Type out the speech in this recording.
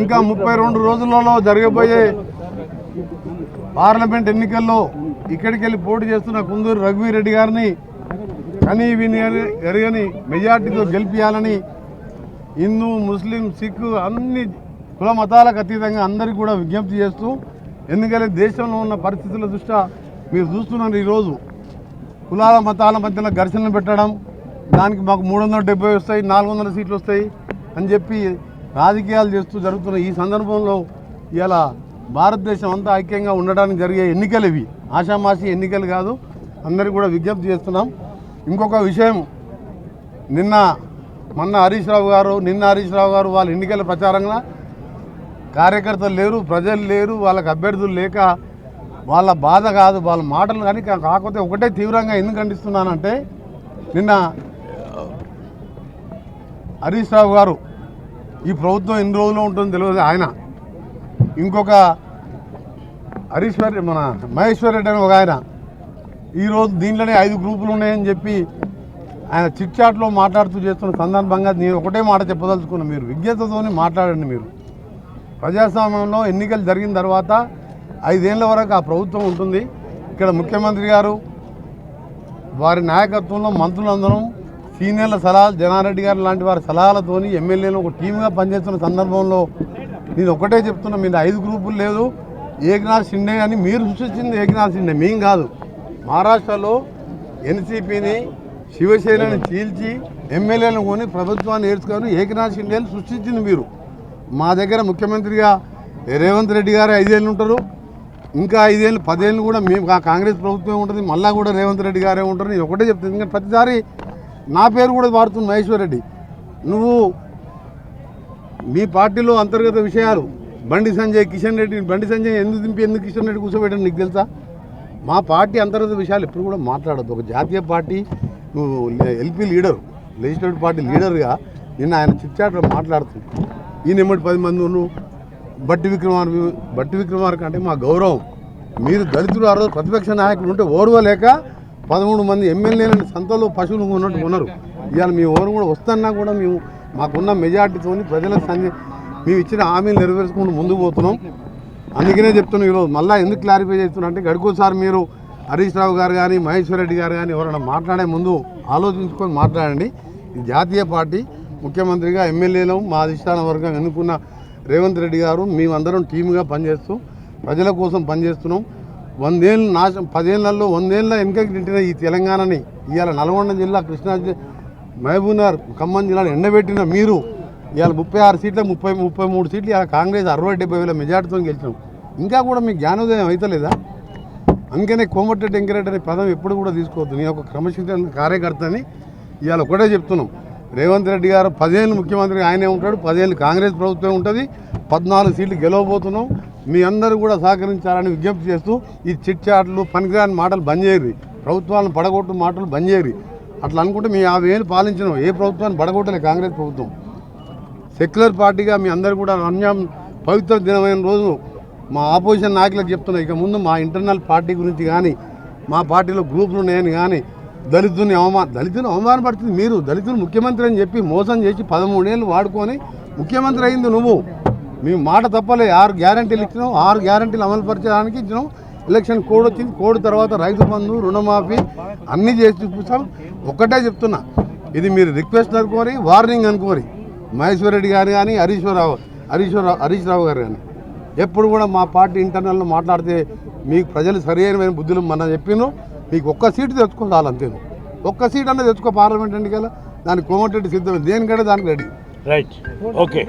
ఇంకా ముప్పై రెండు రోజులలో జరగబోయే పార్లమెంట్ ఎన్నికల్లో ఇక్కడికి వెళ్ళి పోటీ చేస్తున్న కుందూరు రఘువీరెడ్డి గారిని కనీ విని ఎరగని మెజార్టీతో గెలిపించాలని హిందూ ముస్లిం సిక్ అన్ని కుల మతాలకు అతీతంగా అందరికీ కూడా విజ్ఞప్తి చేస్తూ ఎందుకంటే దేశంలో ఉన్న పరిస్థితుల దృష్ట్యా మీరు చూస్తున్నారు ఈరోజు. కులాల మతాల మధ్యలో ఘర్షణలు పెట్టడం దానికి మాకు మూడు వందల డెబ్బై వస్తాయి నాలుగు వందల సీట్లు వస్తాయి అని చెప్పి రాజకీయాలు చేస్తూ జరుగుతున్న ఈ సందర్భంలో ఇలా భారతదేశం అంతా ఐక్యంగా ఉండడానికి జరిగే ఎన్నికలు ఇవి. ఆషామాషి ఎన్నికలు కాదు అందరికీ కూడా విజ్ఞప్తి చేస్తున్నాం. ఇంకొక విషయం నిన్న మొన్న హరీష్ రావు గారు నిన్న హరీష్ రావు గారు వాళ్ళ ఎన్నికల ప్రచారంగా కార్యకర్తలు లేరు ప్రజలు లేరు వాళ్ళకి అభ్యర్థులు లేక వాళ్ళ బాధ కాదు వాళ్ళ మాటలు కానీ కాకపోతే ఒకటే తీవ్రంగా ఎందుకు ఖండిస్తున్నానంటే నిన్న హరీష్ రావు గారు ఈ ప్రభుత్వం ఎన్ని రోజుల్లో ఉంటుందో తెలియదు. ఆయన ఇంకొక హరీశ్వర్ మన మహేశ్వర్ రెడ్డి అని ఒక ఆయన. ఈరోజు దీంట్లోనే ఐదు గ్రూపులు ఉన్నాయని చెప్పి ఆయన చిట్చాట్లో మాట్లాడుతూ చేస్తున్న సందర్భంగా నేను ఒకటే మాట చెప్పదలుచుకున్నా. మీరు విజ్ఞతతోనే మాట్లాడండి మీరు. ప్రజాస్వామ్యంలో ఎన్నికలు జరిగిన తర్వాత ఐదేళ్ళ వరకు ఆ ప్రభుత్వం ఉంటుంది. ఇక్కడ ముఖ్యమంత్రి గారు వారి నాయకత్వంలో మంత్రులందరం సీనియర్ల సలహాలు జనారెడ్డి గారు లాంటి వారి సలహాలతోని ఎమ్మెల్యేలు ఒక టీమ్గా పనిచేస్తున్న సందర్భంలో నేను ఒకటే చెప్తున్నా మీరు ఐదు గ్రూపులు లేదు. ఏకనాథ్ షిండే అని మీరు సృష్టించింది ఏకనాథ్ షిండే మేం కాదు. మహారాష్ట్రలో ఎన్సీపీని శివసేనని చీల్చి ఎమ్మెల్యేలను కొని ప్రభుత్వాన్ని ఏడ్చుకొని ఏకనాథ్ షిండేని సృష్టించింది మీరు. మా దగ్గర ముఖ్యమంత్రిగా రేవంత్ రెడ్డి గారు ఐదేళ్ళు ఉంటారు. ఇంకా ఐదేళ్ళు పదేళ్ళు కూడా మేము కాంగ్రెస్ ప్రభుత్వం ఉంటుంది. మళ్ళీ కూడా రేవంత్ రెడ్డి గారే ఉంటారు. నేను ఒకటే చెప్తాను ఇంకా ప్రతిసారి నా పేరు కూడా వాడుతుంది మహేశ్వర్ రెడ్డి. నువ్వు మీ పార్టీలో అంతర్గత విషయాలు బండి సంజయ్ కిషన్ రెడ్డి బండి సంజయ్ ఎందుకు దింపి ఎందుకు కిషన్ రెడ్డి కూర్చోబెట్టాను నీకు తెలుసా? మా పార్టీ అంతర్గత విషయాలు ఎప్పుడు కూడా మాట్లాడద్దు. ఒక జాతీయ పార్టీ నువ్వు ఎల్పీ లీడర్ లెజిస్లేటివ్ పార్టీ లీడర్గా నిన్న ఆయన చిట్చాట్లో మాట్లాడుతుంది. ఈయన ఎమ్మటి పది మంది నువ్వు బట్టి విక్రమార్ బట్టి విక్రమార్క అంటే మా గౌరవం. మీరు దళితులు ఆ రోజు ప్రతిపక్ష నాయకులు ఉంటే ఓర్వలేక పదమూడు మంది ఎమ్మెల్యేలను సంతలో పశువులు ఉన్నట్టు ఉన్నారు. ఇవాళ మీ ఓరు కూడా వస్తున్నా కూడా మేము మాకున్న మెజార్టీతో ప్రజలకు సంధి మేము ఇచ్చిన హామీలు నెరవేర్చుకుంటూ ముందుకు పోతున్నాం. అందుకనే చెప్తున్నాం ఈరోజు మళ్ళీ ఎందుకు క్లారిఫై చేస్తున్నా అంటే గడుకోసారి మీరు హరీష్ రావు గారు కానీ మహేశ్వర్ రెడ్డి గారు కానీ ఎవరైనా మాట్లాడే ముందు ఆలోచించుకొని మాట్లాడండి. జాతీయ పార్టీ ముఖ్యమంత్రిగా ఎమ్మెల్యేలు మా అధిష్టాన వర్గం ఎన్నుకున్న రేవంత్ రెడ్డి గారు మేమందరం టీమ్గా పనిచేస్తూ ప్రజల కోసం పనిచేస్తున్నాం. వందేళ్ళు నాశనం పదేళ్ళలో వందేళ్ళ వెనుకకి తింటిన ఈ తెలంగాణని ఇవాళ నల్గొండ జిల్లా కృష్ణా మహబూబ్నగర్ ఖమ్మం జిల్లాలో ఎండబెట్టిన మీరు ఇవాళ ముప్పై ఆరు సీట్ల ముప్పై ముప్పై మూడు సీట్లు ఇవాళ కాంగ్రెస్ అరవై డెబ్బై వేల మెజార్టీతో గెలిచినాం. ఇంకా కూడా మీకు జ్ఞానోదయం అవుతలేదా అందుకనే కోమటిరెడ్డి వెంకరెడ్డి అనే పదం ఎప్పుడు కూడా తీసుకోవద్దు. నేను ఒక క్రమశిక్షణ కార్యకర్తని ఇవాళ ఒకటే చెప్తున్నాం. రేవంత్ రెడ్డి గారు పదేళ్ళు ముఖ్యమంత్రి ఆయనే ఉంటాడు పదేళ్ళు కాంగ్రెస్ ప్రభుత్వం ఉంటుంది పద్నాలుగు సీట్లు గెలవబోతున్నాం. మీ అందరూ కూడా సహకరించాలని విజ్ఞప్తి చేస్తూ ఈ చిట్ చాట్లు పనికిరాని మాటలు బంద్ చేయరు ప్రభుత్వాలను పడగొట్టు మాటలు బంద్ చేయరు అట్లా అనుకుంటే మీ యాభై ఏళ్ళు పాలించిన. ఏ ప్రభుత్వాన్ని పడగొట్టలే కాంగ్రెస్ ప్రభుత్వం. సెక్యులర్ పార్టీగా మీ అందరు కూడా రంజాన్ పవిత్ర దినమైన రోజు మా ఆపోజిషన్ నాయకులకు చెప్తున్నా. ఇక ముందు మా ఇంటర్నల్ పార్టీ గురించి కానీ మా పార్టీలో గ్రూపులు ఉన్నాయని కానీ దళితుని అవమాన దళితుని అవమానపడుతుంది మీరు. దళితులు ముఖ్యమంత్రి అని చెప్పి మోసం చేసి పదమూడేళ్ళు వాడుకొని ముఖ్యమంత్రి అయింది నువ్వు. మేము మాట తప్పలే. ఆరు గ్యారంటీలు ఇచ్చినాం. ఆరు గ్యారంటీలు అమలు పరచడానికి ఇచ్చినాం. ఎలక్షన్ కోడ్ వచ్చింది. కోడ్ తర్వాత రైతు బంధు రుణమాఫీ అన్నీ చేసి చూపిస్తాం. ఒక్కటే చెప్తున్నా. ఇది మీరు రిక్వెస్ట్ అనుకోరి వార్నింగ్ అనుకోరి. మహేశ్వర్ రెడ్డి గారు కానీ హరీశ్వరరావు హరీశ్వరరావు హరీష్ రావు గారు కానీ. ఎప్పుడు కూడా మా పార్టీ ఇంటర్నల్లో మాట్లాడితే మీకు ప్రజలు సరైన బుద్ధులు మన చెప్పిను మీకు ఒక్క సీటు తెచ్చుకో అంతే ఒక్క సీట్ అన్నది తెచ్చుకో పార్లమెంట్ ఎన్నికల దానికి కోమటిరెడ్డి సిద్ధం దేనికంటే దానికి రెడీ. రైట్. ఓకే.